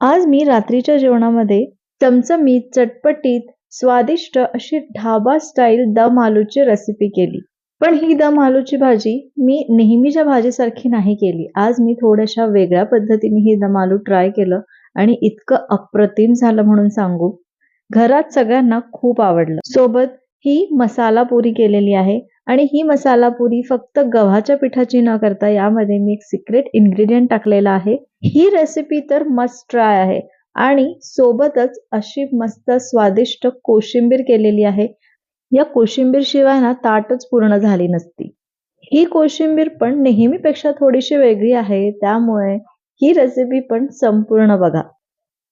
आज मी रात्रीच्या जेवणामध्ये चमचमीत, चटपटीत, स्वादिष्ट अशी ढाबा स्टाईल दम आलूची रेसिपी केली. पण ही दम आलूची भाजी मी नेहमीच्या भाजीसारखी नाही केली. आज मी थोड्याशा वेगळ्या पद्धतीने ही दम आलू ट्राय केलं आणि इतकं अप्रतिम झालं म्हणून सांगू. घरात सगळ्यांना खूप आवडलं. सोबत ही मसाला पुरी केलेली आहे आणि ही मसाला पुरी फक्त गव्हाच्या पिठाची न करता यामध्ये मी एक सिक्रेट इन्ग्रेडियंट टाकलेला आहे. ही रेसिपी तर मस्ट ट्राय आहे आणि सोबतच अशी मस्त स्वादिष्ट कोशिंबीर केलेली आहे. या कोशिंबीर शिवाय ना ताटच पूर्ण झाली नसती. ही कोशिंबीर पण नेहमीपेक्षा थोडीशी वेगळी आहे त्यामुळे ही रेसिपी पण संपूर्ण बघा.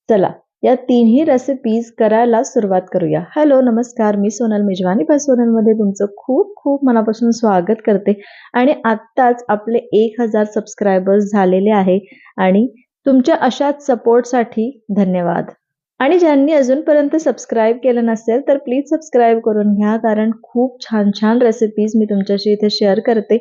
चला या तीनही रेसिपीज करायला सुरुवात करूया. हॅलो नमस्कार मी सोनल मेजवानी मध्ये तुमचं खूप खूप मनापासून स्वागत करते आणि आत्ताच आपले एक हजार सबस्क्रायबर्स झालेले आहे आणि तुमच्या अशाच सपोर्टसाठी धन्यवाद. आणि ज्यांनी अजूनपर्यंत सबस्क्राईब केलं नसेल तर प्लीज सबस्क्राईब करून घ्या कारण खूप छान छान रेसिपीज मी तुमच्याशी इथे शेअर करते.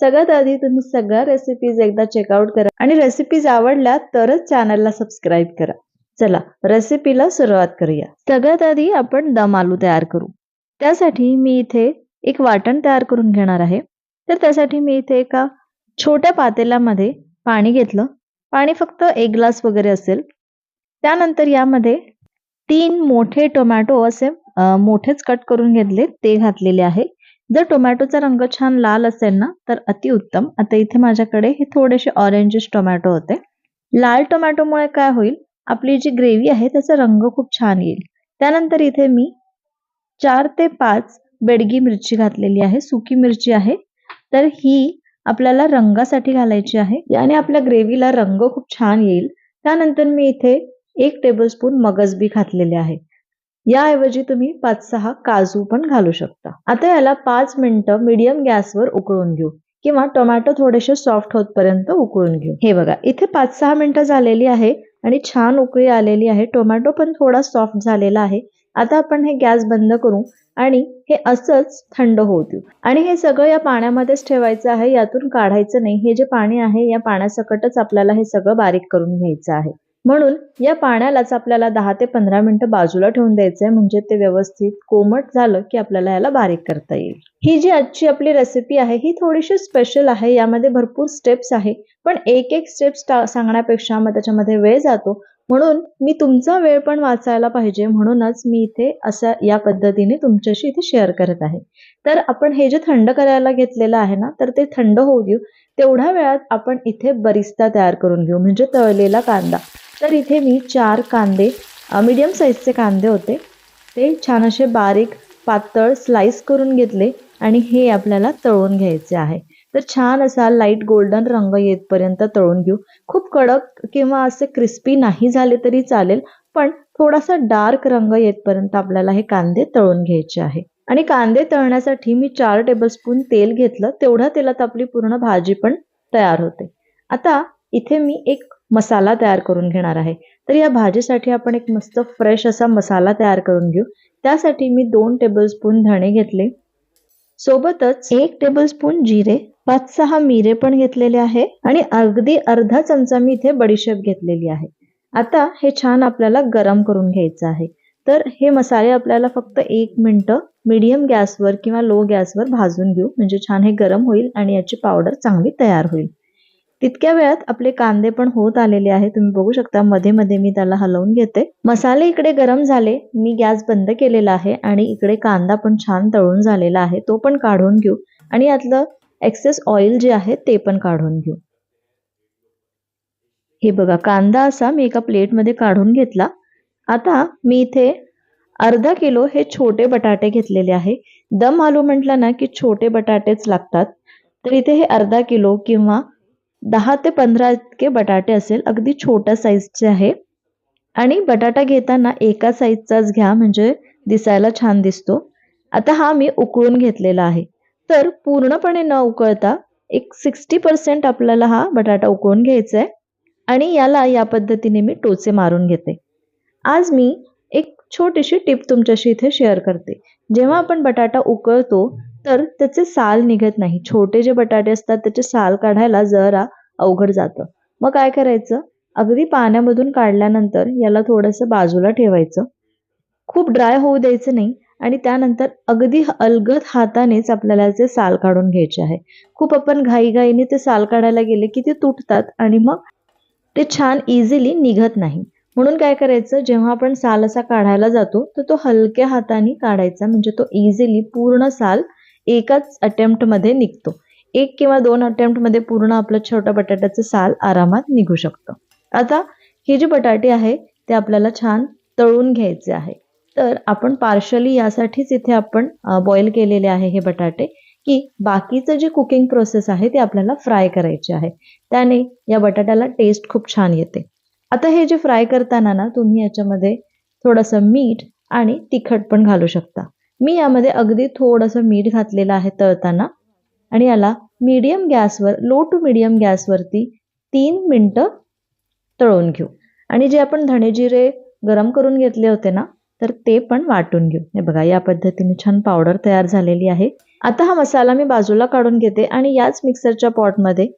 सगळ्यात आधी तुम्ही सगळ्या रेसिपीज एकदा चेकआउट करा आणि रेसिपीज आवडल्या तरच चॅनलला सबस्क्राईब करा. चला रेसिपीला सुरुवात करूया. सगळ्यात आधी आपण दम आलू तयार करू. त्यासाठी मी इथे एक वाटण तयार करून घेणार आहे. तर त्यासाठी मी इथे एका छोट्या पातेल्यामध्ये पाणी घेतलं. पाणी फक्त एक ग्लास वगैरे असेल. त्यानंतर यामध्ये तीन मोठे टोमॅटो असे मोठेच कट करून घेतले ते घातलेले आहे. जर टोमॅटोचा रंग छान लाल असेल ना तर अतिउत्तम. आता इथे माझ्याकडे हे थोडेसे ऑरेंजिश टोमॅटो होते. लाल टोमॅटोमुळे काय होईल आपली जी ग्रेव्ही आहे त्याचा रंग खूप छान येईल. त्यानंतर इथे मी चार ते पाच बेडगी मिरची घातलेली आहे. सुकी मिरची आहे. तर ही आपल्याला रंगासाठी घालायची आहे. याने आपल्या ग्रेव्हीला रंग खूप छान येईल. त्यानंतर मी इथे एक टेबलस्पून मगज बी घातलेले आहे. याऐवजी तुम्ही पाच सहा काजू पण घालू शकता. आता याला पाच मिनिटं मीडियम गॅसवर उकळून घेऊ किंवा टोमॅटो थोडेसे सॉफ्ट होतपर्यंत उकळून घेऊ. हे बघा इथे पाच सहा मिनिटं झालेली आहे आणि छान उकळी आलेली आहे. टोमॅटो पण थोडा सॉफ्ट झालेला आहे. आता आपण हे गॅस बंद करू आणि हे असंच थंड होऊ देऊ आणि हे सगळं या पाण्यामध्येच ठेवायचं आहे. यातून काढायचं नाही. हे जे पाणी आहे या पाण्यासकटच आपल्याला हे सगळं बारीक करून घ्यायचं आहे. म्हणून या पाण्यालाच आपल्याला दहा ते पंधरा मिनिटं बाजूला ठेवून आहे म्हणजे ते व्यवस्थित कोमट झालं की आपल्याला याला बारीक करता येईल. ही जी आजची आपली रेसिपी आहे ही थोडीशी स्पेशल आहे. यामध्ये भरपूर स्टेप्स आहे. पण एक एक स्टेप्स सांगण्यापेक्षा मग त्याच्यामध्ये वेळ जातो. म्हणून मी तुमचा वेळ पण वाचायला पाहिजे म्हणूनच मी इथे अशा या पद्धतीने तुमच्याशी इथे शेअर करत आहे. तर आपण हे जे थंड करायला घेतलेलं आहे ना तर ते थंड होऊ देऊ. तेवढ्या वेळात आपण इथे बरिस्ता तयार करून घेऊ म्हणजे तळलेला कांदा. तर इथे मी चार कांदे मीडियम साईजचे कांदे होते. ते छान असे बारीक पातळ स्लाइस करून घेतले आणि हे आपल्याला तळून घ्यायचे आहे. तर छान असा लाइट गोल्डन रंग येतपर्यंत तळून घेऊ. खूप कडक किंवा असे क्रिस्पी नाही झाले तरी चालेल पण थोडासा डार्क रंग येतपर्यंत आपल्याला हे कांदे तळून घ्यायचे आहे. आणि कांदे तळण्यासाठी मी चार टेबलस्पून तेल घेतलं. तेवढ्या तेलात आपली पूर्ण भाजी पण तयार होते. आता इथे मी एक मसाला तयार करून घेणार आहे. तर या भाजीसाठी आपण एक मस्त फ्रेश असा मसाला तयार करून घेऊ. त्यासाठी मी दोन टेबलस्पून धणे घेतले. सोबतच एक टेबलस्पून जिरे, पाच सहा मिरे पण घेतलेले आहे आणि अगदी अर्धा चमचा मी इथे बडीशेप घेतलेली आहे. आता हे छान आपल्याला गरम करून घ्यायचं आहे. तर हे मसाले आपल्याला फक्त एक मिनटं मीडियम गॅसवर किंवा लो गॅसवर भाजून घेऊ म्हणजे छान हे गरम होईल आणि याची पावडर चांगली तयार होईल. तितक्या वेळात आपले कांदे पण होत आलेले आहे. तुम्ही बघू शकता मध्ये मध्ये मी त्याला हलवून घेते. मसाले इकडे गरम झाले. मी गॅस बंद केलेला आहे आणि इकडे कांदा पण छान तळून झालेला आहे. तो पण काढून घेऊ आणि यातलं एक्सेस ऑइल जे आहे ते पण काढून घेऊ. हे बघा कांदा असा मी एका प्लेटमध्ये काढून घेतला. आता मी इथे अर्धा किलो हे छोटे बटाटे घेतलेले आहे. दम आलू म्हटलं ना की छोटे बटाटेच लागतात. तर इथे हे अर्धा किलो किंवा दहा ते पंधरा इतके बटाटे असेल अगदी छोट्या साईजचे आहे. आणि बटाटा घेताना एका साईजचाच घ्या म्हणजे दिसायला छान दिसतो. आता हा मी उकळून घेतलेला आहे. तर पूर्णपणे न उकळता एक सिक्स्टी पर्सेंट आपल्याला हा बटाटा उकळून घ्यायचा आहे. आणि याला या पद्धतीने मी टोचे मारून घेते. आज मी एक छोटीशी टिप तुमच्याशी इथे शेअर करते. जेव्हा आपण बटाटा उकळतो तर त्याचे साल निघत नाही. छोटे जे बटाटे असतात त्याचे साल काढायला जरा अवघड जातं. मग काय करायचं? अगदी पाण्यामधून काढल्यानंतर याला थोडंसं बाजूला ठेवायचं. खूप ड्राय होऊ द्यायचं नाही आणि त्यानंतर अगदी अलगद हातानेच आपल्याला ते साल काढून घ्यायचे आहे. खूप आपण घाईघाईने ते साल काढायला गेले की ते तुटतात आणि मग ते छान इझिली निघत नाही. म्हणून काय करायचं? जेव्हा आपण साल असा काढायला जातो तर तो हलक्या हाताने काढायचा. म्हणजे तो इझिली पूर्ण साल एकाच अटेम्प्टमध्ये निघतो. एक किंवा दोन अटेम्प्टमध्ये पूर्ण आपलं छोट्या बटाट्याचं साल आरामात निघू शकतं. आता हे जे बटाटे आहे ते आपल्याला छान तळून घ्यायचे आहे. तर आपण पार्शली यासाठीच इथे आपण बॉईल केलेले आहे हे बटाटे की बाकीचं जे कुकिंग प्रोसेस आहे ते आपल्याला फ्राय करायचे आहे. त्याने या बटाट्याला टेस्ट खूप छान येते. आता हे जे फ्राय करताना ना तुम्ही याच्यामध्ये थोडंसं मीठ आणि तिखट पण घालू शकता. मी यामध्ये अगदी थोडंसं मीठ घातलेलं आहे तळताना आणि याला मीडियम गॅसवर लो टू मीडियम गॅसवरती तीन मिनटं तळून घेऊ. आणि जे आपण धणे जिरे गरम करून घेतले होते ना तर ते पण वाटून घेऊ. हे बघा या पद्धतीने छान पावडर तयार झालेली आहे. आता हा मसाला मी बाजूला काढून घेते आणि याच मिक्सरच्या पॉटमध्ये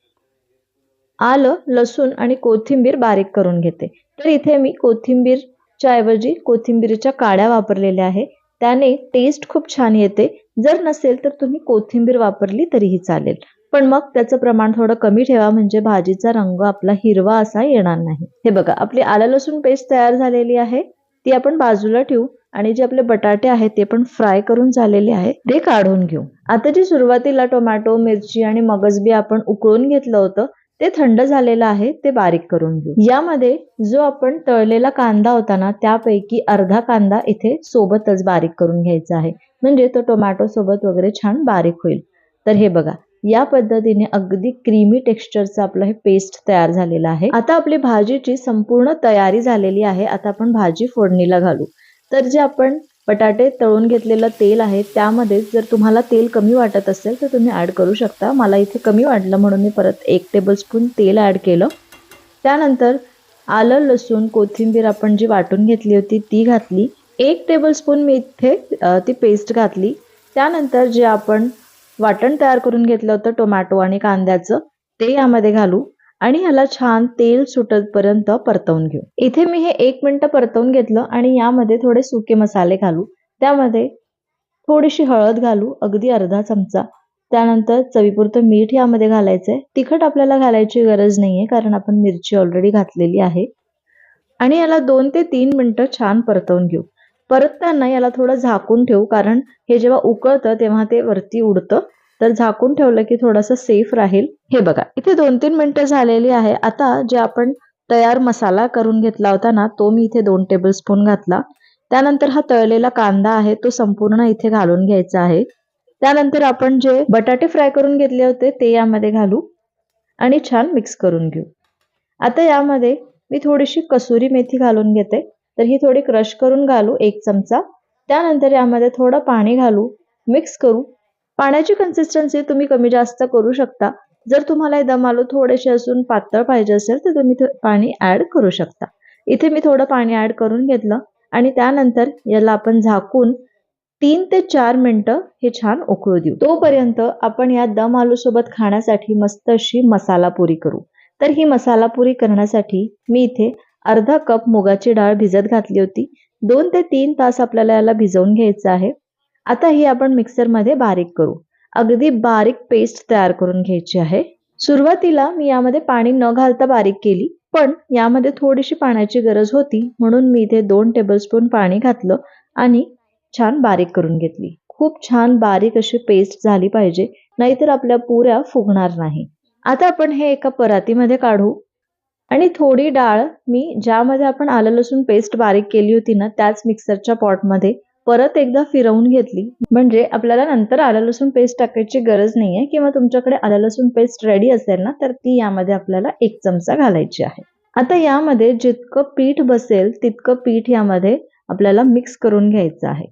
आलं लसूण आणि कोथिंबीर बारीक करून घेते. तर इथे मी कोथिंबीरच्या ऐवजी कोथिंबीरच्या काड्या वापरलेल्या आहे. त्याने टेस्ट खूप छान येते. जर नसेल तर तुम्ही कोथिंबीर वापरली तरीही चालेल. पण मग त्याचं प्रमाण थोडं कमी ठेवा म्हणजे भाजीचा रंग आपला हिरवा असा येणार नाही. हे बघा आपली आलं लसूण पेस्ट तयार झालेली आहे. ती आपण बाजूला ठेवू आणि जे आपले बटाटे आहेत ते पण फ्राय करून झालेले आहे ते काढून घेऊ. आता जी सुरुवातीला टोमॅटो मिरची आणि मगजबी आपण उकळून घेतलं होतं ते थंड झालेलं आहे ते बारीक करून घेऊ. यामध्ये जो आपण तळलेला कांदा होता ना त्यापैकी अर्धा कांदा इथे सोबतच बारीक करून घ्यायचा आहे. म्हणजे तो टोमॅटो सोबत वगैरे छान बारीक होईल. तर हे बघा या पद्धतीने अगदी क्रीमी टेक्स्चरचं आपलं हे पेस्ट तयार झालेलं आहे. आता आपली भाजीची संपूर्ण तयारी झालेली आहे. आता आपण भाजी फोडणीला घालू. तर जे आपण बटाटे तळून घेतलेलं तेल आहे त्यामध्ये जर तुम्हाला तेल कमी वाटत असेल तर तुम्ही ॲड करू शकता. मला इथे कमी वाटलं म्हणून मी परत एक टेबलस्पून तेल ॲड केलं. त्यानंतर आलं लसूण कोथिंबीर आपण जी वाटून घेतली होती ती घातली. एक टेबलस्पून मी इथे ती पेस्ट घातली. त्यानंतर जे आपण वाटण तयार करून घेतलं होतं टोमॅटो आणि कांद्याचं ते यामध्ये घालू. आणि ह्याला छान तेल सुटतपर्यंत परतवून घेऊ. इथे मी हे एक मिनटं परतवून घेतलं आणि यामध्ये थोडे सुके मसाले घालू. त्यामध्ये थोडीशी हळद घालू अगदी अर्धा चमचा. त्यानंतर चवीपुरतं मीठ यामध्ये घालायचंय. तिखट आपल्याला घालायची गरज नाहीये कारण आपण मिरची ऑलरेडी घातलेली आहे. आणि याला दोन ते तीन मिनटं छान परतवून घेऊ. परतताना याला थोडं झाकून ठेवू कारण हे जेव्हा उकळतं तेव्हा ते वरती उडतं. तर झाकून ठेवलं की थोडंसं सेफ राहील. हे बघा इथे दोन तीन मिनिटं झालेली आहे. आता जे आपण तयार मसाला करून घेतला होता ना तो मी इथे दोन टेबल स्पून घातला. त्यानंतर हा तळलेला कांदा आहे तो संपूर्ण इथे घालून घ्यायचा आहे. त्यानंतर आपण जे बटाटे फ्राय करून घेतले होते ते यामध्ये घालू आणि छान मिक्स करून घेऊ. आता यामध्ये मी थोडीशी कसुरी मेथी घालून घेते. तर ही थोडी क्रश करून घालू एक चमचा. त्यानंतर यामध्ये थोडं पाणी घालू मिक्स करू. पाण्याची कन्सिस्टन्सी तुम्ही कमी जास्त करू शकता. जर तुम्हाला दम आलू थोडेसे असून पातळ पाहिजे असेल तर तुम्ही पाणी ऍड करू शकता. इथे मी थोडं पाणी ऍड करून घेतलं आणि त्यानंतर याला आपण झाकून तीन ते चार मिनटं हे छान उकळू देऊ. तोपर्यंत आपण या दम आलू सोबत खाण्यासाठी मस्त अशी मसाला पुरी करू. तर ही मसाला पुरी करण्यासाठी मी इथे अर्धा कप मुगाची डाळ भिजत घातली होती. दोन ते तीन तास आपल्याला याला भिजवून घ्यायचं आहे. आता ही आपण मिक्सरमध्ये बारीक करू. अगदी बारीक पेस्ट तयार करून घ्यायची आहे. सुरुवातीला मी यामध्ये पाणी न घालता बारीक केली पण यामध्ये थोडीशी पाण्याची गरज होती म्हणून मी इथे दोन टेबलस्पून पाणी घातलं आणि छान बारीक करून घेतली. खूप छान बारीक अशी पेस्ट झाली पाहिजे नाहीतर आपल्या पुऱ्या फुगणार नाही. आता आपण हे एका परातीमध्ये काढू. आणि थोडी डाळ मी ज्यामध्ये आपण आलं लसूण पेस्ट बारीक केली होती ना त्याच मिक्सरच्या पॉटमध्ये परत एकदा फिरवून घेतली. म्हणजे आपल्याला नंतर आलं लसूण पेस्ट टाकायची गरज नाहीये किंवा तुमच्याकडे आलं लसूण पेस्ट रेडी असेल ना तर ती यामध्ये आपल्याला एक चमचा घालायची आहे. आता यामध्ये जितकं पीठ बसेल तितकं पीठ यामध्ये आपल्याला मिक्स करून घ्यायचं आहे.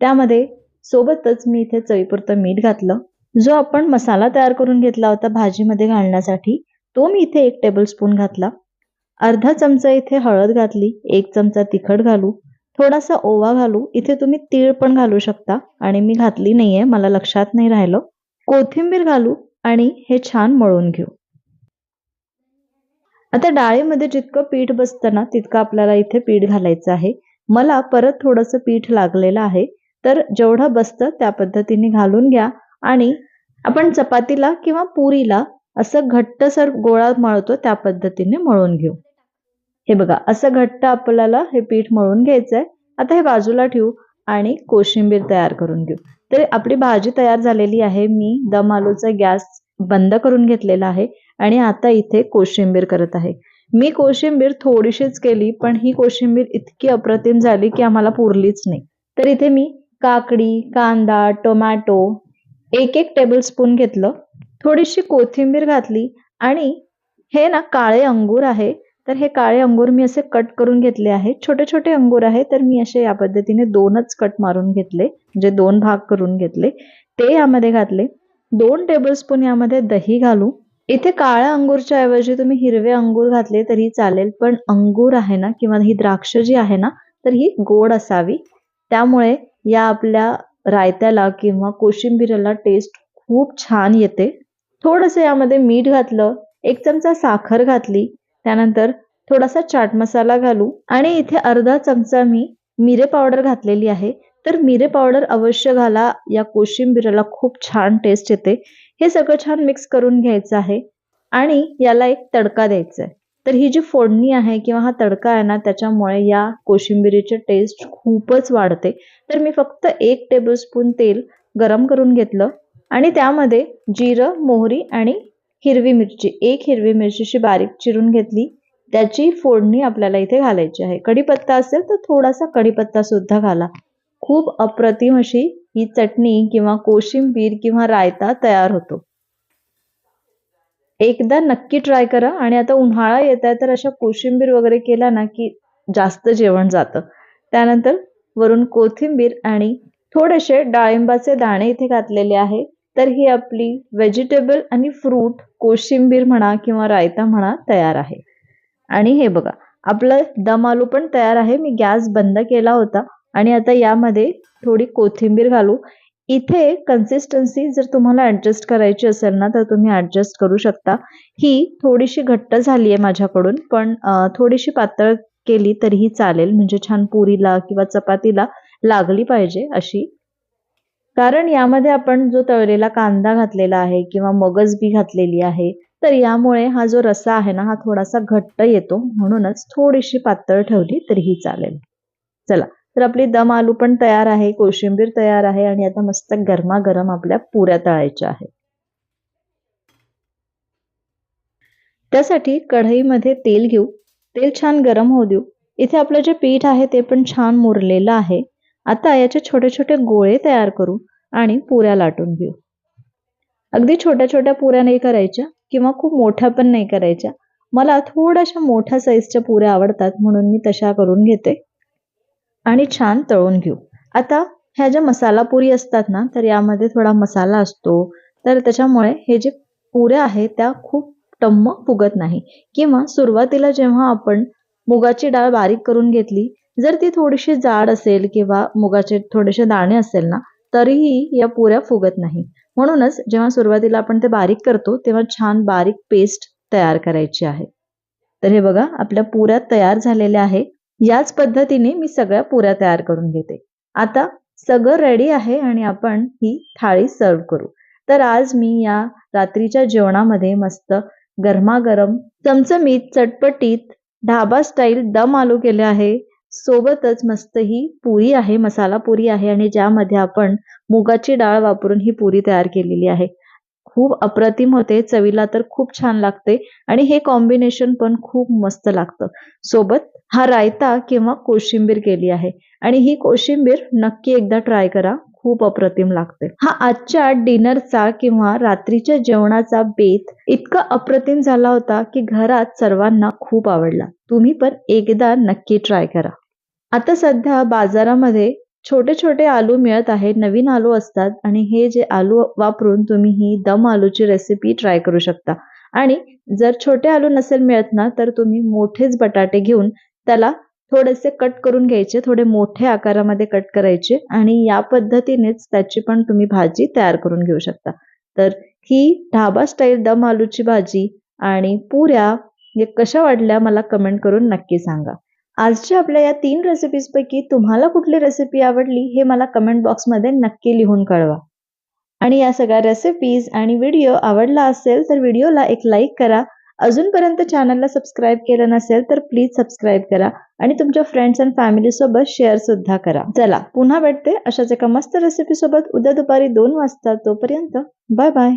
त्यामध्ये सोबतच मी इथे चवीपुरतं मीठ घातलं. जो आपण मसाला तयार करून घेतला होता भाजीमध्ये घालण्यासाठी तो मी इथे एक टेबल स्पून घातला. अर्धा चमचा इथे हळद घातली एक चमचा तिखट घालू. थोडासा ओवा घालू. इथे तुम्ही तीळ पण घालू शकता. आणि मी घातली नाहीये मला लक्षात नाही राहिलं. कोथिंबीर घालू आणि हे छान मळून घेऊ. आता डाळीमध्ये जितकं पीठ बसतं ना तितकं आपल्याला इथे पीठ घालायचं आहे. मला परत थोडंसं पीठ लागलेलं आहे. तर जेवढं बसतं त्या पद्धतीने घालून घ्या. आणि आपण चपातीला किंवा पुरीला असं घट्टसर गोळा मळतो त्या पद्धतीने मळून घेऊ. हे बघा असं घट्ट आपल्याला हे पीठ मळून घ्यायचं आहे आता हे बाजूला ठेवू आणि कोशिंबीर तयार करून घेऊ. तर आपली भाजी तयार झालेली आहे. मी दम आलूचा गॅस बंद करून घेतलेला आहे आणि आता इथे कोशिंबीर करत आहे. मी कोशिंबीर थोडीशीच केली पण ही कोशिंबीर इतकी अप्रतिम झाली की आम्हाला पुरलीच नाही. तर इथे मी काकडी कांदा टोमॅटो एक एक टेबल स्पून घेतलं. थोडीशी कोथिंबीर घातली आणि हे ना काळे अंगूर आहे. तर हे काळे अंगूर मी असे कट करून घेतले आहे छोटे छोटे अंगूर आहे तर मी असे या पद्धतीने दोनच कट मारून घेतले म्हणजे दोन भाग करून घेतले. ते यामध्ये घातले. दोन टेबलस्पून यामध्ये दही घालू. इथे काळ्या अंगूरच्या ऐवजी तुम्ही हिरवे अंगूर घातले तरी चालेल पण अंगूर आहे ना किंवा ही द्राक्ष जी आहे ना तर ही गोड असावी. त्यामुळे या आपल्या रायत्याला किंवा कोशिंबीरला टेस्ट खूप छान येते. थोडंसं यामध्ये मीठ घातलं एक चमचा साखर घातली त्यानंतर थोडासा चाट मसाला घालू आणि इथे अर्धा चमचा मी मिरे पावडर घातलेली आहे. तर मिरे पावडर अवश्य घाला. या कोशिंबिरीला खूप छान टेस्ट येते. हे सगळं छान मिक्स करून घ्यायचं आहे आणि याला एक तडका द्यायचा आहे. तर ही जी फोडणी आहे किंवा हा तडका आहे ना त्याच्यामुळे या कोशिंबिरीचे टेस्ट खूपच वाढते. तर मी फक्त एक टेबलस्पून तेल गरम करून घेतलं आणि त्यामध्ये जिरं मोहरी आणि हिरवी मिरची. एक हिरवी मिरचीशी बारीक चिरून घेतली. त्याची फोडणी आपल्याला इथे घालायची आहे. कढीपत्ता असेल तर थोडासा कढीपत्ता सुद्धा घाला. खूप अप्रतिम अशी ही चटणी किंवा कोशिंबीर किंवा रायता तयार होतो. एकदा नक्की ट्राय करा. आणि आता उन्हाळा येत आहे तर अशा कोशिंबीर वगैरे केला ना की जास्त जेवण जातं. त्यानंतर वरून कोथिंबीर आणि थोडेसे डाळिंबाचे दाणे इथे घातलेले आहे. तर ही आपली व्हेजिटेबल आणि फ्रूट कोशिंबीर म्हणा किंवा रायता म्हणा तयार आहे. आणि हे बघा आपलं दम आलू पण तयार आहे. मी गॅस बंद केला होता आणि आता यामध्ये थोडी कोथिंबीर घालू. इथे कन्सिस्टन्सी जर तुम्हाला ॲडजस्ट करायची असेल ना तर तुम्ही ॲडजस्ट करू शकता. ही थोडीशी घट्ट झाली आहे माझ्याकडून पण थोडीशी पातळ केली तरीही चालेल. म्हणजे छान पुरीला किंवा चपातीला लागली पाहिजे अशी कारण यामध्ये आपण जो तळलेला कांदा घातलेला आहे किंवा मगज बी घातलेली आहे तर यामुळे हा जो रसा आहे ना हा थोडासा घट्ट येतो. म्हणूनच थोडीशी पातळ ठेवली तरीही चालेल. चला तर आपली दम आलू पण तयार आहे कोशिंबीर तयार आहे आणि आता मस्त गरमागरम आपल्या पुऱ्या तळायच्या आहे त्यासाठी कढईमध्ये तेल घेऊ. तेल छान गरम होऊ देऊ. इथे आपलं जे पीठ आहे ते पण छान मुरलेलं आहे. आता याचे छोटे छोटे गोळे तयार करू. आणि पुऱ्या लाटून घेऊ. अगदी छोट्या छोट्या पुऱ्या नाही करायच्या किंवा खूप मोठ्या पण नाही करायच्या. मला थोड्याशा मोठ्या साईजच्या पुऱ्या आवडतात म्हणून मी तशा करून घेते. आणि छान तळून घेऊ. आता ह्या ज्या मसाला पुरी असतात ना तर यामध्ये थोडा मसाला असतो. तर त्याच्यामुळे हे जे पुऱ्या आहेत त्या खूप टम्म फुगत नाही. किंवा सुरुवातीला जेव्हा आपण मुगाची डाळ बारीक करून घेतली जर ती थोडीशी जाड असेल किंवा मुगाचे थोडेसे दाणे असेल ना तरीही या पुऱ्या फुगत नाही. म्हणूनच जेव्हा सुरुवातीला आपण ते बारीक करतो तेव्हा छान बारीक पेस्ट तयार करायची आहे. तर हे बघा आपल्या पुऱ्या तयार झालेल्या आहे. याच पद्धतीने मी सगळ्या पुऱ्या तयार करून घेते. आता सगळं रेडी आहे आणि आपण ही थाळी सर्व करू. तर आज मी या रात्रीच्या जेवणामध्ये मस्त गरमागरम चमचमीत चटपटीत ढाबा स्टाईल दम आलू केले आहे. सोबतच मस्त ही पुरी आहे मसाला पुरी आहे आणि ज्यामध्ये आपण मुगाची डाळ वापरून ही पुरी तयार केलेली आहे. खूप अप्रतिम होते चवीला तर खूप छान लागते आणि हे कॉम्बिनेशन पण खूप मस्त लागतं. सोबत हा रायता किंवा कोशिंबीर केली आहे आणि ही कोशिंबीर नक्की एकदा ट्राय करा. खूप अप्रतिम लागते. हा आजच्या डिनरचा किंवा रात्रीच्या जेवणाचा बेत इतका अप्रतिम झाला होता की घरात सर्वांना खूप आवडला. तुम्ही पण एकदा नक्की ट्राय करा. आता सध्या बाजारामध्ये छोटे छोटे आलू मिळत आहे नवीन आलू असतात आणि हे जे आलू वापरून तुम्ही ही दम आलूची रेसिपी ट्राय करू शकता. आणि जर छोटे आलू नसेल मिळत ना तर तुम्ही मोठेच बटाटे घेऊन त्याला थोडेसे कट करून घ्यायचे थोडे मोठे आकारामध्ये कट करायचे आणि या पद्धतीनेच त्याची पण तुम्ही भाजी तयार करून घेऊ शकता. तर ही ढाबा स्टाईल दम आलूची भाजी आणि पुऱ्या हे कशा वाटल्या मला कमेंट करून नक्की सांगा. आजच्या आपल्या या तीन रेसिपीजपैकी तुम्हाला कुठली रेसिपी आवडली हे मला कमेंट बॉक्समध्ये नक्की लिहून कळवा. आणि या सगळ्या रेसिपीज आणि व्हिडिओ आवडला असेल तर व्हिडिओला एक लाईक करा. अजूनपर्यंत चॅनलला सबस्क्राईब केलं नसेल तर प्लीज सबस्क्राईब करा. आणि तुमच्या फ्रेंड्स अँड फॅमिली सोबत शेअर सुद्धा करा. चला पुन्हा भेटते अशाच एका मस्त रेसिपी सोबत. उद्या दुपारी दोन वाजता तोपर्यंत बाय बाय